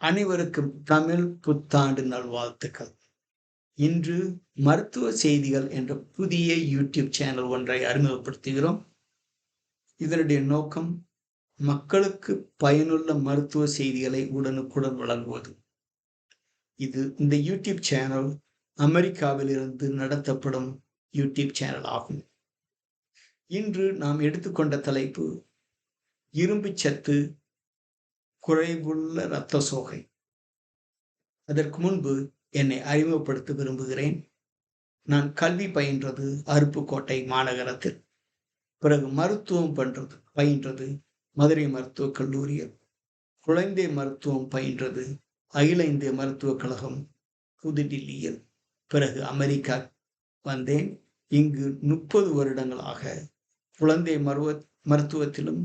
அனைவருக்கும் தமிழ் புத்தாண்டு நல்வாழ்த்துக்கள். இன்று மருத்துவ செய்திகள் என்ற புதிய யூடியூப் சேனல் ஒன்றை அறிமுகப்படுத்துகிறோம். இதனுடைய நோக்கம் மக்களுக்கு பயனுள்ள மருத்துவ செய்திகளை உடனுக்குடன் வழங்குவது. இது இந்த யூடியூப் சேனல் அமெரிக்காவில் இருந்து நடத்தப்படும் யூடியூப் சேனல் ஆகும். இன்று நாம் எடுத்துக்கொண்ட தலைப்பு இரும்பு சத்து குறைவுள்ள இரத்த சோகை. அதற்கு முன்பு என்னை அறிமுகப்படுத்த விரும்புகிறேன். நான் கல்வி பயின்றது அருப்புக்கோட்டை மாநகரத்தில். பிறகு மருத்துவம் பண்றது பயின்றது மதுரை மருத்துவக் கல்லூரியில். குழந்தை மருத்துவம் பயின்றது அகில இந்திய மருத்துவக் கழகம் புதுடில்லியில். பிறகு அமெரிக்கா வந்தேன். இங்கு முப்பது வருடங்களாக குழந்தை மருவ மருத்துவத்திலும்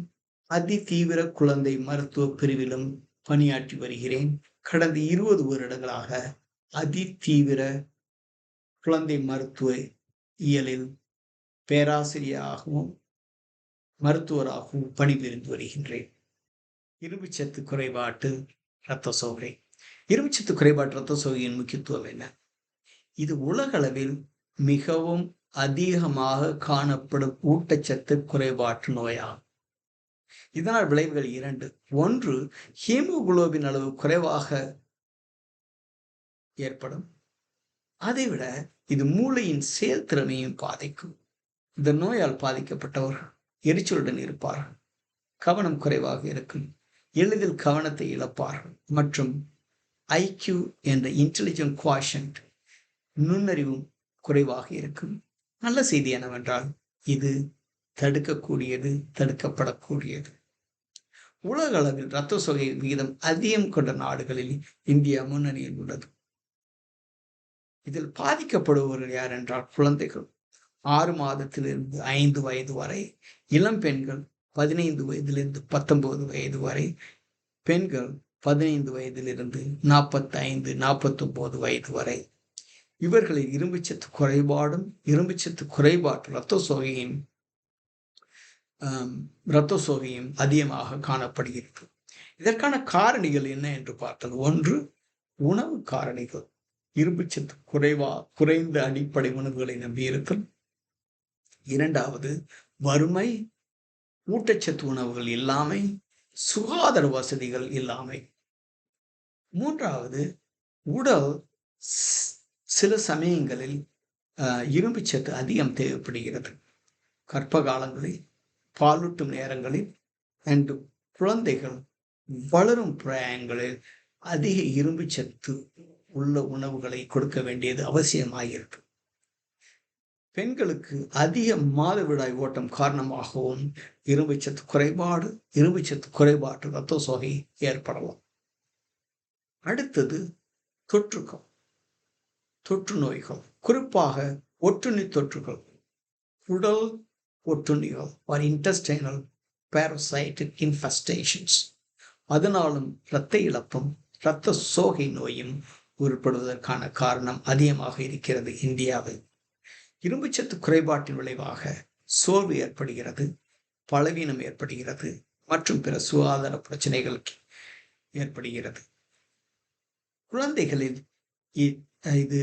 அதி தீவிர குழந்தை மருத்துவ பிரிவிலும் பணியாற்றி வருகிறேன். கடந்த இருபது வருடங்களாக அதி தீவிர குழந்தை மருத்துவ இயலில் பேராசிரியராகவும் மருத்துவராகவும் பணிபுரிந்து வருகின்றேன். இரும்புச்சத்து குறைபாட்டு இரத்த சோகை. இரும்புச்சத்து குறைபாட்டு இரத்த சோகையின் முக்கியத்துவம் என்ன? இது உலகளவில் மிகவும் அதிகமாக காணப்படும் ஊட்டச்சத்து குறைபாட்டு நோயாகும். இதனால் விளைவுகள் இரண்டு. ஒன்று ஹீமோகுளோபின் அளவு குறைவாக ஏற்படும். அதைவிட இது மூளையின் செயல்திறனையும் பாதிக்கும். இந்த நோயால் பாதிக்கப்பட்டவர் எரிச்சலுடன் இருப்பார். கவனம் குறைவாக இருக்கும். எளிதில் கவனத்தை இழப்பார். மற்றும் ஐக்யூ என்ற இன்டெலிஜென்ட் குவாஷன்ட் நுண்ணறிவும் குறைவாக இருக்கும். நல்ல செய்தி என்னவென்றால் இது தடுக்கக்கூடியது தடுக்கப்படக்கூடியது. உலக அளவில் இரத்த சோகை விகிதம் அதிகம் கொண்ட நாடுகளில் இந்தியா முன்னணியில் உள்ளது. இதில் பாதிக்கப்படுபவர்கள் யார் என்றால் குழந்தைகள். ஆறு மாதத்திலிருந்து ஐந்து வயது வரை இளம் பெண்கள் பதினைந்து வயதிலிருந்து பத்தொன்பது வயது வரை பெண்கள் பதினைந்து வயதிலிருந்து நாற்பத்தி ஐந்து வயது வரை. இவர்களின் இரும்புச்சத்து குறைபாடும் இரும்புச்சத்து குறைபாட்டு இரத்த சோகையின் இரத்த சோகையும் அதிகமாக காணப்படுகிறது. இதற்கான காரணிகள் என்ன என்று பார்த்தது ஒன்று உணவு காரணிகள். இரும்புச்சத்து குறைவா குறைந்த அடிப்படை உணவுகளை நம்பியிருத்தல். இரண்டாவது வறுமை ஊட்டச்சத்து உணவுகள் இல்லாமை சுகாதார வசதிகள் இல்லாமை. மூன்றாவது உடல் சில சமயங்களில் இரும்புச்சத்து அதிகம் தேவைப்படுகிறது. கற்ப காலங்களில் பாலூட்டும் நேரங்களில் அண்டு குழந்தைகள் வளரும் பிராயங்களில் அதிக இரும்பு சத்து உள்ள உணவுகளை கொடுக்க வேண்டியது அவசியமாகிறது பெண்களுக்கு அதிக மாதவிடாய் ஓட்டம் காரணமாகவும் இரும்பு சத்து குறைபாடு இரும்பு சத்து குறைபாட்டு ரத்த சோகை ஏற்படலாம். அடுத்தது தொற்றுக்கள் தொற்று நோய்கள். குறிப்பாக ஒட்டுண்ணி தொற்றுகள் உடல் ஒட்டுண்ணிகள் ஆர் இன்டஸ்டைனல் பேரசைட்டிக் இன்ஃபஸ்டேஷன்ஸ் அதனாலும் இரத்த இழப்பும் இரத்த சோகை நோயும் உருப்படுவதற்கான காரணம் அதிகமாக இருக்கிறது இந்தியாவில். இரும்புச்சத்து குறைபாட்டின் விளைவாக சோர்வு ஏற்படுகிறது பலவீனம் ஏற்படுகிறது மற்றும் பிற சுகாதார பிரச்சனைகள் ஏற்படுகிறது. குழந்தைகளில் இது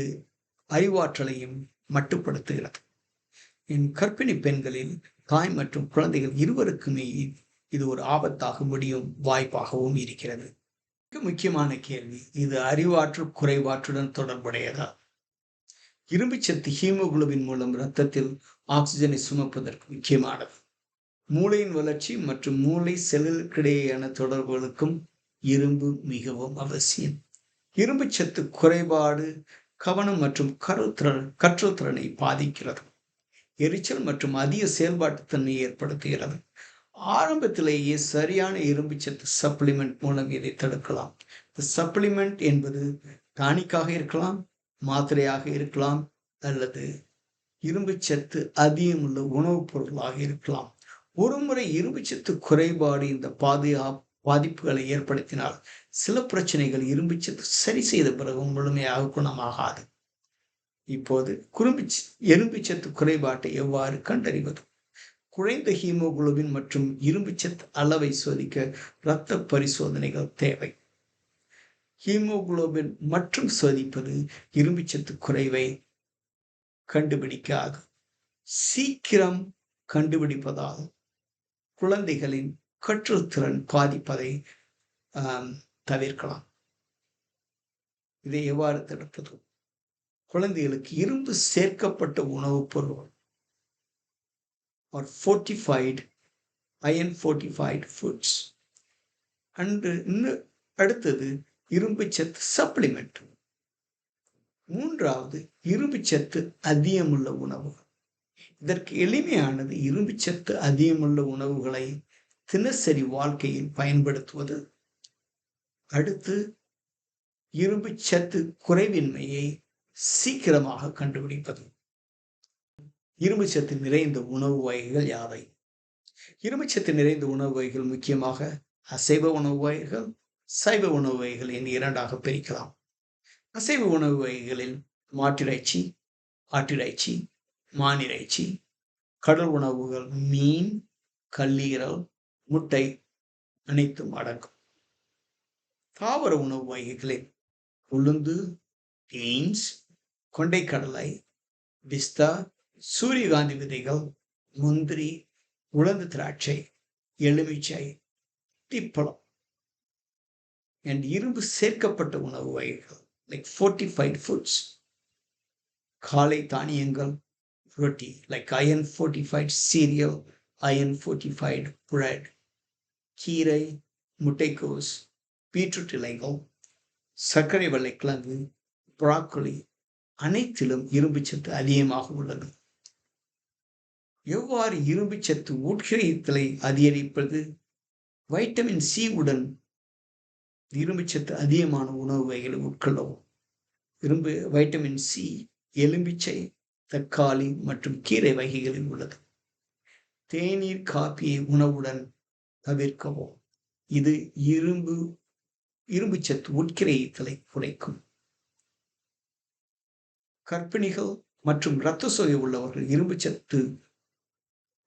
அறிவாற்றலையும் மட்டுப்படுத்துகிறது. என் கற்பிணி பெண்களில் தாய் மற்றும் குழந்தைகள் இருவருக்குமே இது ஒரு ஆபத்தாக முடியும் வாய்ப்பாகவும் இருக்கிறது. மிக முக்கியமான கேள்வி இது அறிவாற்றல் குறைபாட்டுடன் தொடர்புடையதா? இரும்புச்சத்து ஹீமோகுளோபின் மூலம் இரத்தத்தில் ஆக்சிஜனை சுமப்பதற்கு முக்கியமானது. மூளையின் வளர்ச்சி மற்றும் மூளை செல்லுக்கிடையேயான தொடர்புகளுக்கும் இரும்பு மிகவும் அவசியம். இரும்பு சத்து குறைபாடு கவனம் மற்றும் கருத்திறன் கற்றல் திறனை பாதிக்கிறது. எரிச்சல் மற்றும் அதிக செயல்பாட்டு தன்மையை ஏற்படுத்துகிறது. ஆரம்பத்திலேயே சரியான இரும்பு சத்து சப்ளிமெண்ட் மூலம் இதை தடுக்கலாம். இந்த சப்ளிமெண்ட் என்பது டானிக்காக இருக்கலாம் மாத்திரையாக இருக்கலாம் அல்லது இரும்பு சத்து அதிகம் உள்ள உணவுப் பொருளாக இருக்கலாம். ஒருமுறை இரும்பு சத்து குறைபாடு இந்த பாதுகா பாதிப்புகளை ஏற்படுத்தினால் சில பிரச்சனைகள் இரும்பு சத்து சரி செய்த பிறகு முழுமையாக குணமாகாது. இப்போது குறும்பு எலும்புச்சத்து குறைபாட்டை எவ்வாறு கண்டறிவது? குறைந்த ஹீமோகுளோபின் மற்றும் இரும்புச்சத்து அளவை சோதிக்க இரத்த பரிசோதனைகள் தேவை. ஹீமோகுளோபின் மற்றும் சோதிப்பது இரும்புச்சத்து குறைவை கண்டுபிடிக்காது சீக்கிரம் கண்டுபிடிப்பதால் குழந்தைகளின் கற்றுத்திறன் பாதிப்பதை தவிர்க்கலாம். இதை எவ்வாறு தடுப்பது? குழந்தைகளுக்கு இரும்பு சேர்க்கப்பட்ட உணவுப் பொருள். Or fortified iron fortified foods அன்று இன்னும் அடுத்தது இரும்பு சத்து சப்ளிமெண்ட் மூன்றாவது இரும்பு சத்து அதிகமுள்ள உணவுகள் இதற்கு எளிமையானது இரும்பு சத்து அதிகமுள்ள உணவுகளை தினசரி வாழ்க்கையில் பயன்படுத்துவது. அடுத்து இரும்பு சத்து குறைவின்மையை சீக்கிரமாக கண்டுபிடிப்பது. இரும்புச்சத்து நிறைந்த உணவு வகைகள் யாவை? இரும்புச்சத்து நிறைந்த உணவு வகைகள் முக்கியமாக அசைவ உணவு வகைகள் சைவ உணவு வகைகள் என இரண்டாக பிரிக்கலாம். அசைவ உணவு வகைகளில் மாட்டிறைச்சி ஆட்டிறைச்சி மானிறைச்சி கடல் உணவுகள் மீன் கல்லீரல் முட்டை அனைத்தும் அடங்கும். தாவர உணவு வகைகளில் உளுந்து பீன்ஸ் கொண்டைக்கடலை பிஸ்தா சூரியகாந்தி விதைகள் முந்திரி உலர்ந்த திராட்சை எலுமிச்சை திப்பழம் அண்ட் இரும்பு சேர்க்கப்பட்ட உணவு வகைகள் லைக் fortified ஃபுட்ஸ் காலை தானியங்கள் ரொட்டி like iron fortified cereal iron fortified bread. கீரை முட்டைக்கோஸ் பீட்ரூட் இலைகள் சர்க்கரை வெள்ளைக்கிழங்கு ப்ராக்கோலி அனைத்திலும் இரும்பு சத்து அதிகமாக உள்ளது. எவ்வாறு இரும்பு சத்து உட்கிரயத்தலை அதிகரிப்பது? வைட்டமின் சி உடன் இரும்பு சத்து அதிகமான உணவு வகைகளை உட்கொள்ளவும். இரும்பு வைட்டமின் சி எலும்பிச்சை தக்காளி மற்றும் கீரை வகைகளில் உள்ளது. தேநீர் காப்பியை உணவுடன் தவிர்க்கவும். இது இரும்பு இரும்பு சத்து உட்கிரயத்தலை குறைக்கும். கர்ப்பிணிகள் மற்றும் இரத்த சோகை உள்ளவர்கள் இரும்பு சத்து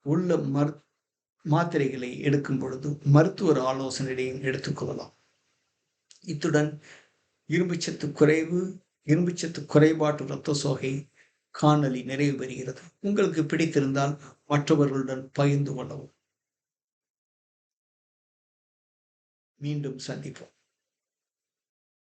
உள்ள மரு மாத்திரைகளை எடுக்கும் பொழுது மருத்துவர் ஆலோசனையையும் எடுத்துக்கொள்ளலாம் இத்துடன் இரும்புச்சத்து குறைவு இரும்புச்சத்து குறைபாட்டு இரத்த சோகை காணொலி நிறைவு பெறுகிறது. உங்களுக்கு பிடித்திருந்தால் மற்றவர்களுடன் பகிர்ந்து கொள்ளவும். மீண்டும் சந்திப்போம்.